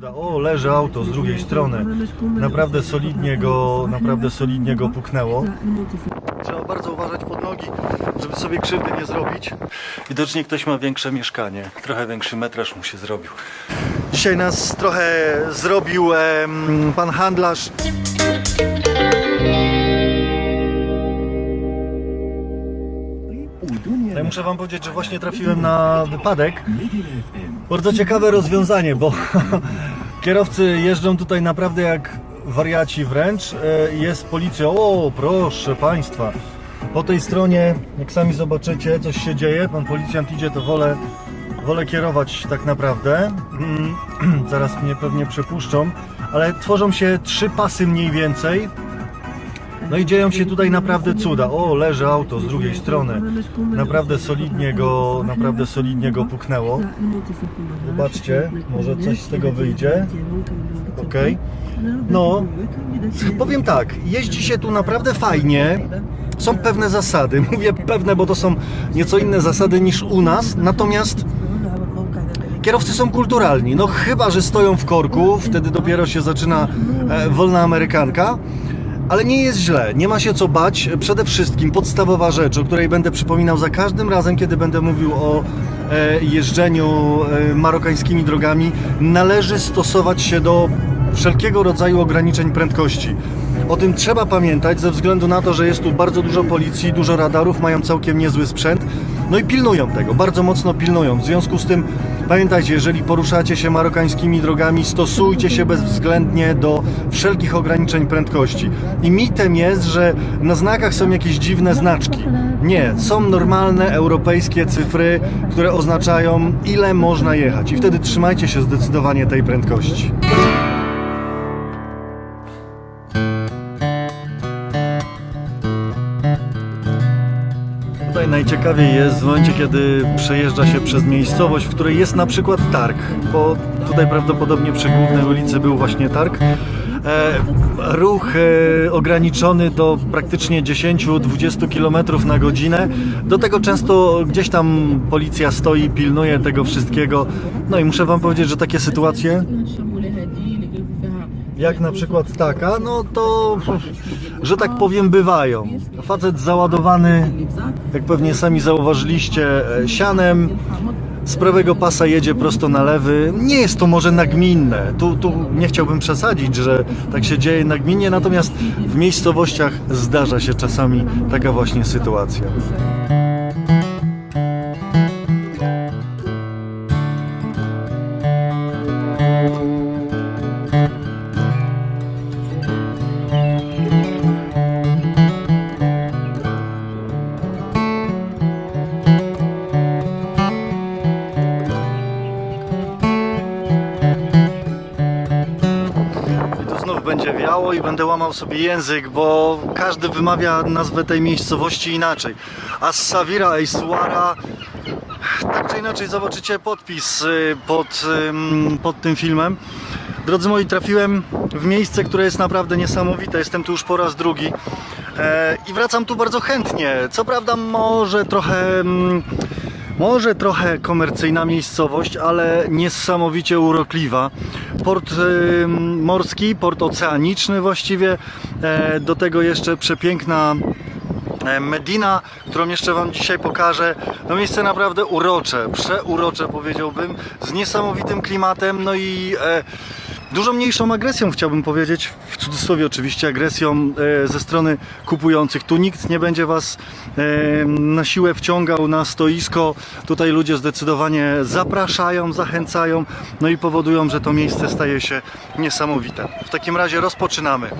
Cuda. O, leży auto z drugiej strony. Naprawdę solidnie go, naprawdę solidnie go puknęło. Trzeba bardzo uważać pod nogi, żeby sobie krzywdy nie zrobić. Widocznie ktoś ma większe mieszkanie. Trochę większy metraż mu się zrobił. Dzisiaj nas trochę zrobił em, pan handlarz. Muszę wam powiedzieć, że właśnie trafiłem na wypadek. Bardzo ciekawe rozwiązanie, bo kierowcy jeżdżą tutaj naprawdę jak wariaci wręcz. E, Jest policja. O, proszę państwa. Po tej stronie, jak sami zobaczycie, coś się dzieje. Pan policjant idzie, to wolę, wolę kierować tak naprawdę. Mm, Zaraz mnie pewnie przepuszczą, ale tworzą się trzy pasy mniej więcej. No i dzieją się tutaj naprawdę cuda. O, leży auto z drugiej strony. Naprawdę solidnie go, naprawdę solidnie go puknęło. Zobaczcie, może coś z tego wyjdzie. Okej. No, powiem tak, jeździ się tu naprawdę fajnie. Są pewne zasady. Mówię pewne, bo to są nieco inne zasady niż u nas. Natomiast kierowcy są kulturalni. No chyba, że stoją w korku, wtedy dopiero się zaczyna e, wolna amerykanka. Ale nie jest źle, nie ma się co bać. Przede wszystkim podstawowa rzecz, o której będę przypominał za każdym razem, kiedy będę mówił o e, jeżdżeniu e, marokańskimi drogami, należy stosować się do wszelkiego rodzaju ograniczeń prędkości. O tym trzeba pamiętać ze względu na to, że jest tu bardzo dużo policji, dużo radarów, mają całkiem niezły sprzęt. No i pilnują tego, bardzo mocno pilnują. W związku z tym pamiętajcie, jeżeli poruszacie się marokańskimi drogami, stosujcie się bezwzględnie do wszelkich ograniczeń prędkości. I mitem jest, że na znakach są jakieś dziwne znaczki. Nie, są normalne europejskie cyfry, które oznaczają ile można jechać. I wtedy trzymajcie się zdecydowanie tej prędkości. Najciekawiej jest w momencie, kiedy przejeżdża się przez miejscowość, w której jest na przykład targ, bo tutaj prawdopodobnie przy głównej ulicy był właśnie targ. E, ruch e, ograniczony do praktycznie 10-20 km na godzinę. Do tego często gdzieś tam policja stoi, pilnuje tego wszystkiego. No i muszę Wam powiedzieć, że takie sytuacje jak na przykład taka, no to, że tak powiem, bywają. Facet załadowany, jak pewnie sami zauważyliście, e, sianem, z prawego pasa jedzie prosto na lewy. Nie jest to może nagminne. Tu, tu nie chciałbym przesadzić, że tak się dzieje nagminnie, natomiast w miejscowościach zdarza się czasami taka właśnie sytuacja. I będę łamał sobie język, bo każdy wymawia nazwę tej miejscowości inaczej. A z Savira i Suara tak czy inaczej zobaczycie podpis y, pod, pod tym filmem. Drodzy moi, trafiłem w miejsce, które jest naprawdę niesamowite. Jestem tu już po raz drugi e, i wracam tu bardzo chętnie. Co prawda może trochę... może trochę komercyjna miejscowość, ale niesamowicie urokliwa. Port y, morski, port oceaniczny właściwie, e, do tego jeszcze przepiękna e, Medina, którą jeszcze Wam dzisiaj pokażę. No miejsce naprawdę urocze, przeurocze powiedziałbym, z niesamowitym klimatem, no i e, dużo mniejszą agresją chciałbym powiedzieć, w cudzysłowie oczywiście agresją e, ze strony kupujących. Tu nikt nie będzie Was e, na siłę wciągał na stoisko. Tutaj ludzie zdecydowanie zapraszają, zachęcają, no i powodują, że to miejsce staje się niesamowite. W takim razie rozpoczynamy.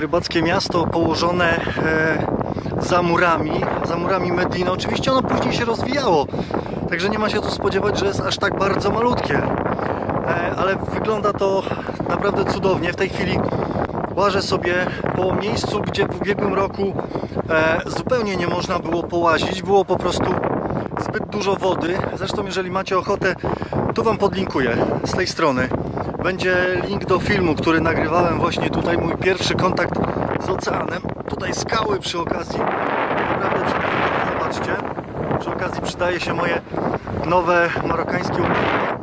Rybackie miasto położone e, za murami, za murami Mediny. Oczywiście ono później się rozwijało, także nie ma się co spodziewać, że jest aż tak bardzo malutkie. E, ale wygląda to naprawdę cudownie. W tej chwili łażę sobie po miejscu, gdzie w ubiegłym roku e, zupełnie nie można było połazić. Było po prostu zbyt dużo wody. Zresztą jeżeli macie ochotę, tu Wam podlinkuję z tej strony. Będzie link do filmu, który nagrywałem właśnie tutaj, mój pierwszy kontakt z oceanem. Tutaj skały przy okazji. Naprawdę przepiękne, zobaczcie. Przy okazji przydaje się moje nowe marokańskie ubranie.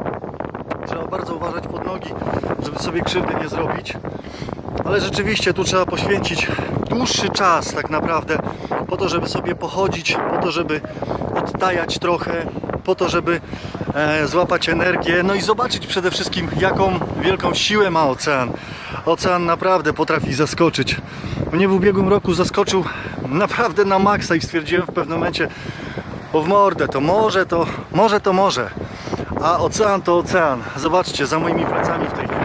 Trzeba bardzo uważać pod nogi, żeby sobie krzywdy nie zrobić. Ale rzeczywiście tu trzeba poświęcić dłuższy czas tak naprawdę po to, żeby sobie pochodzić, po to, żeby odtajać trochę, po to, żeby e, złapać energię, no i zobaczyć przede wszystkim, jaką wielką siłę ma ocean. Ocean naprawdę potrafi zaskoczyć. Mnie w ubiegłym roku zaskoczył naprawdę na maksa i stwierdziłem w pewnym momencie, o w mordę, to może, to może, to może. A ocean to ocean. Zobaczcie, za moimi plecami w tej chwili.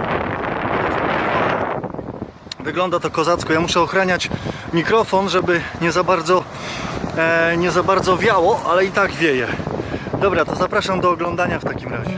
Wygląda to kozacko. Ja muszę ochraniać mikrofon, żeby nie za bardzo, e, nie za bardzo wiało, ale i tak wieje. Dobra, to zapraszam do oglądania w takim razie.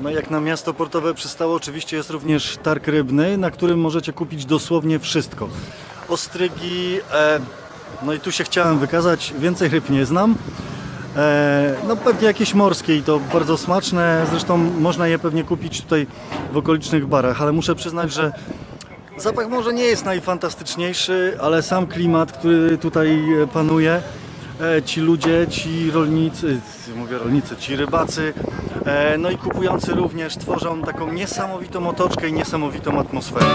No na miasto portowe przystało, oczywiście jest również targ rybny, na którym możecie kupić dosłownie wszystko. Ostrygi, e, no i tu się chciałem wykazać, więcej ryb nie znam. E, no pewnie jakieś morskie i to bardzo smaczne, zresztą można je pewnie kupić tutaj w okolicznych barach, ale muszę przyznać, że zapach może nie jest najfantastyczniejszy, ale sam klimat, który tutaj e, panuje, e, ci ludzie, ci rolnicy, mówię rolnicy, ci rybacy, e, no i kupujący również tworzą taką niesamowitą otoczkę i niesamowitą atmosferę.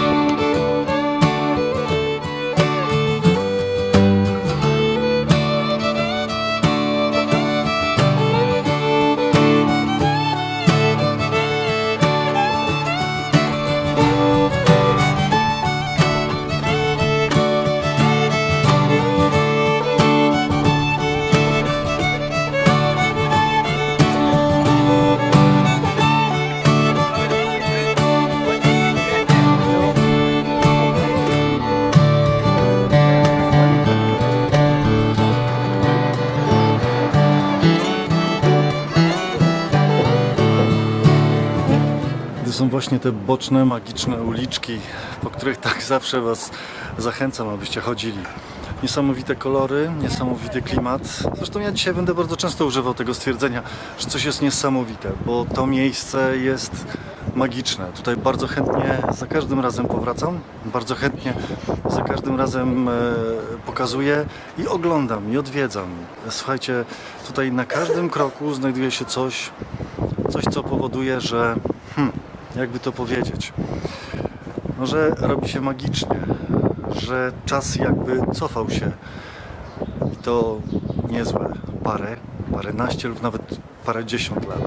Właśnie te boczne, magiczne uliczki, po których tak zawsze Was zachęcam, abyście chodzili. Niesamowite kolory, niesamowity klimat. Zresztą ja dzisiaj będę bardzo często używał tego stwierdzenia, że coś jest niesamowite, bo to miejsce jest magiczne. Tutaj bardzo chętnie za każdym razem powracam, bardzo chętnie za każdym razem e, pokazuję i oglądam, i odwiedzam. Słuchajcie, tutaj na każdym kroku znajduje się coś, coś co powoduje, że hmm, jakby to powiedzieć, no, że robi się magicznie, że czas jakby cofał się. I to niezłe. Parę, paręnaście lub nawet parędziesiąt lat.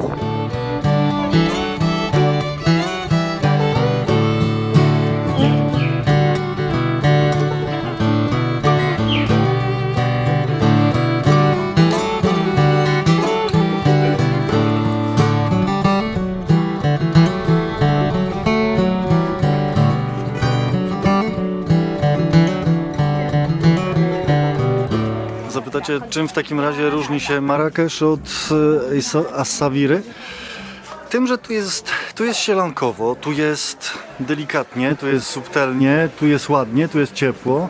Zapytacie, czym w takim razie różni się Marrakesz od e, Assawiry? Tym, że tu jest, tu jest sielankowo, tu jest delikatnie, tu jest subtelnie, tu jest ładnie, tu jest ciepło,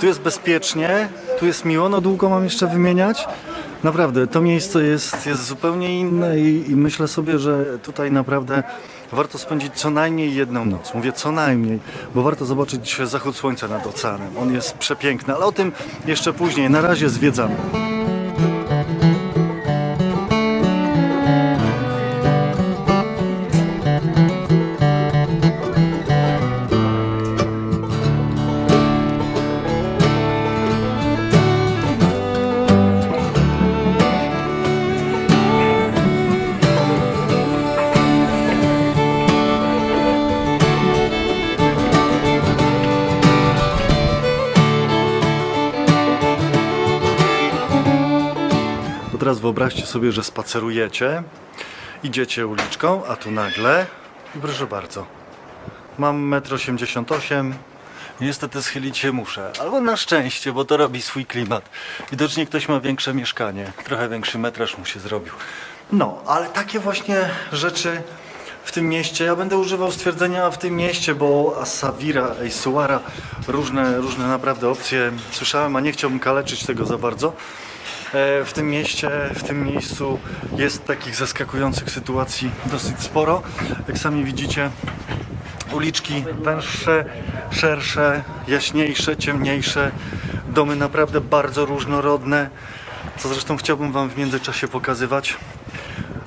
tu jest bezpiecznie, tu jest miło. No długo mam jeszcze wymieniać. Naprawdę, to miejsce jest, jest zupełnie inne i, i myślę sobie, że tutaj naprawdę warto spędzić co najmniej jedną noc. Mówię co najmniej, bo warto zobaczyć zachód słońca nad oceanem. On jest przepiękny, ale o tym jeszcze później. Na razie zwiedzamy. Wyobraźcie sobie, że spacerujecie, idziecie uliczką, a tu nagle, i proszę bardzo, mam 1,88 m, niestety schylić się muszę, albo na szczęście, bo to robi swój klimat. Widocznie ktoś ma większe mieszkanie, trochę większy metraż mu się zrobił. No, ale takie właśnie rzeczy w tym mieście, ja będę używał stwierdzenia w tym mieście, bo Asavira, Eisuara, różne, różne naprawdę opcje słyszałem, a nie chciałbym kaleczyć tego za bardzo. E, W tym mieście, w tym miejscu jest takich zaskakujących sytuacji dosyć sporo. Jak sami widzicie, uliczki węższe, szersze, jaśniejsze, ciemniejsze, domy naprawdę bardzo różnorodne, co zresztą chciałbym Wam w międzyczasie pokazywać.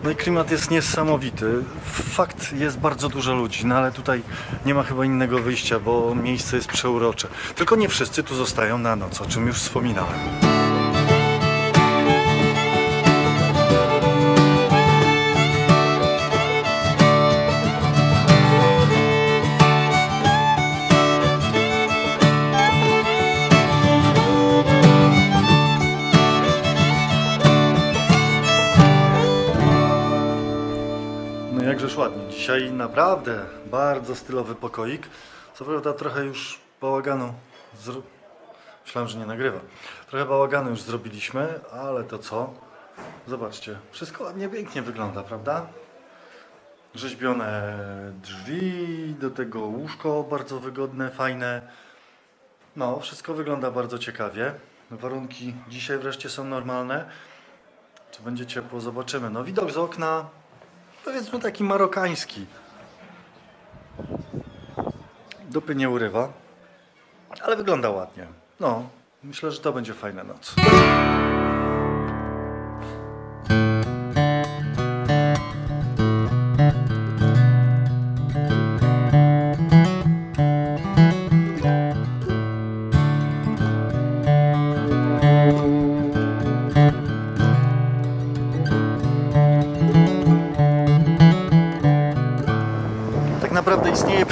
No i klimat jest niesamowity. Fakt jest bardzo dużo ludzi, no ale tutaj nie ma chyba innego wyjścia, bo miejsce jest przeurocze. Tylko nie wszyscy tu zostają na noc, o czym już wspominałem. Dzisiaj naprawdę bardzo stylowy pokoik. Co prawda trochę już bałaganu zro... Myślałem, że nie nagrywa. Trochę bałaganu już zrobiliśmy, ale to co? Zobaczcie, wszystko ładnie, pięknie wygląda, prawda? Rzeźbione drzwi, do tego łóżko bardzo wygodne, fajne. No, wszystko wygląda bardzo ciekawie. Warunki dzisiaj wreszcie są normalne. Czy będzie ciepło? Zobaczymy. No widok z okna powiedzmy taki marokański. Dupy nie urywa, ale wygląda ładnie. No, myślę, że to będzie fajna noc.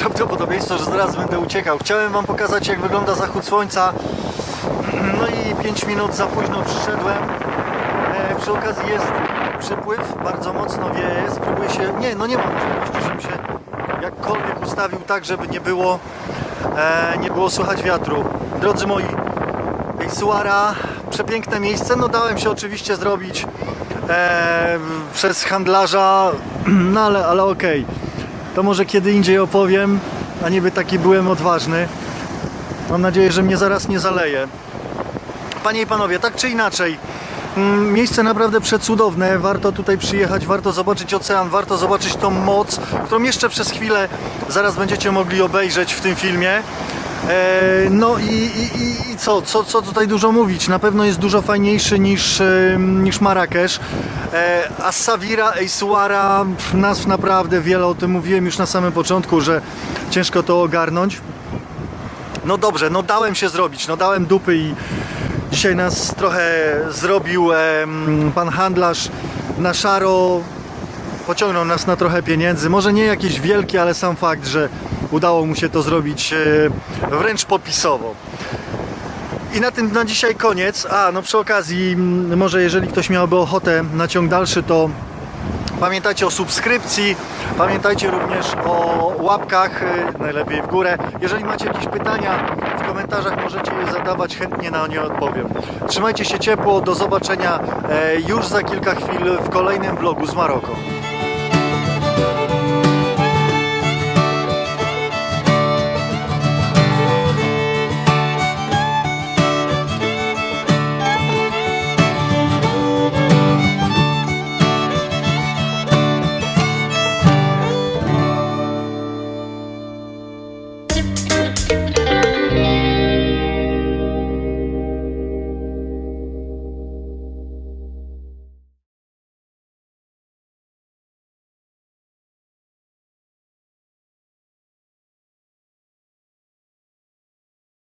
Prawdopodobieństwo, że zaraz będę uciekał. Chciałem Wam pokazać, jak wygląda zachód słońca. No i 5 minut za późno przyszedłem. E, przy okazji jest przypływ, bardzo mocno wieje. Spróbuję się. Nie, no nie mam możliwości, żebym się jakkolwiek ustawił tak, żeby nie było, e, nie było słychać wiatru. Drodzy moi, Suara, przepiękne miejsce. No dałem się oczywiście zrobić e, przez handlarza, no ale, ale okej. To może kiedy indziej opowiem, a niby taki byłem odważny. Mam nadzieję, że mnie zaraz nie zaleje. Panie i panowie, tak czy inaczej, mm, miejsce naprawdę przecudowne. Warto tutaj przyjechać, warto zobaczyć ocean, warto zobaczyć tą moc, którą jeszcze przez chwilę zaraz będziecie mogli obejrzeć w tym filmie. E, No i, i, i- co, co, co tutaj dużo mówić? Na pewno jest dużo fajniejszy niż, e, niż Marrakesz. E, A Savira, Eisuara, nazw naprawdę wiele o tym mówiłem już na samym początku, że ciężko to ogarnąć. No dobrze, no dałem się zrobić, no dałem dupy i dzisiaj nas trochę zrobił pan handlarz na szaro. Pociągnął nas na trochę pieniędzy, może nie jakieś wielkie, ale sam fakt, że udało mu się to zrobić e, wręcz popisowo. I na tym na dzisiaj koniec. A, no przy okazji, może jeżeli ktoś miałby ochotę na ciąg dalszy, to Pamiętajcie o subskrypcji, pamiętajcie również o łapkach, y, najlepiej w górę. Jeżeli macie jakieś pytania w komentarzach, możecie je zadawać, chętnie na nie odpowiem. Trzymajcie się ciepło, do zobaczenia e, już za kilka chwil w kolejnym vlogu z Maroko.